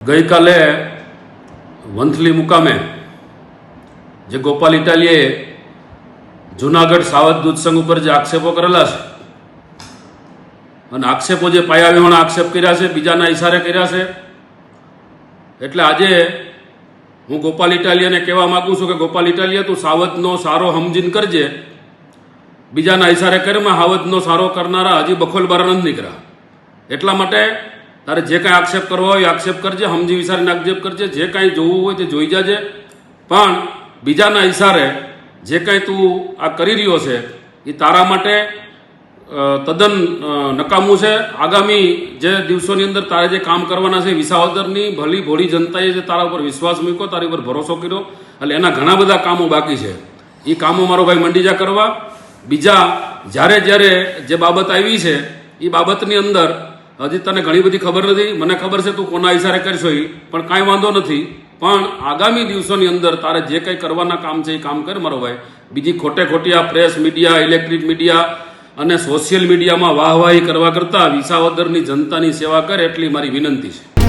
ગઈકાલે વંથલી મુકામે જે ગોપાલ ઇટાલીએ જુનાગઢ સાવધ દૂધ સંઘ ઉપર જે આક્ષેપો કરેલા છે અને આક્ષેપો જે પાયા વિહોણા આક્ષેપ કર્યા છે, બીજાના ઇશારે કર્યા છે, એટલે આજે હું ગોપાલ ઇટાલિયાને કહેવા માગું છું કે ગોપાલ ઇટાલિયા તું સાવધનો સારો હમજીન કરજે. બીજાના ઇશારે કરમાં સાવધનો સારો કરનારા હજી બખોલ બાર નથી નીકળ્યા. એટલા માટે તારે જે કાંઈ આક્ષેપ કરવો હોય આક્ષેપ કરજે સમજી વિચારીને આક્ષેપ કરજે. જે કાંઈ જોવું હોય તે જોઈ જાજે. પણ બીજાના ઇશારે જે કાંઈ તું આ કરી રહ્યો છે, એ તારા માટે તદ્દન નકામું છે. આગામી જે દિવસોની અંદર તારે જે કામ કરવાના છે વિસાવદરની ભલી ભોળી જનતાએ જે તારા ઉપર વિશ્વાસ મૂક્યો, તારી ઉપર ભરોસો કર્યો. એટલે એના ઘણા બધા કામો બાકી છે. એ કામો મારો ભાઈ મંડીજા કરવા. બીજા જ્યારે જ્યારે જે બાબત આવી છે એ બાબતની અંદર હજી તને ઘણી બધી ખબર નથી. મને ખબર છે તું કોના ઇશારે કરશો એ પણ કાંઈ વાંધો નથી. પણ આગામી દિવસોની અંદર તારે જે કંઈ કરવાના કામ છે એ કામ કર મારો ભાઈ. બીજી ખોટે ખોટી આ પ્રેસ મીડિયા, ઇલેક્ટ્રિક મીડિયા અને સોશિયલ મીડિયામાં વાહવાહી કરવા કરતાં વિસાવદરની જનતાની સેવા કર એટલી મારી વિનંતી છે.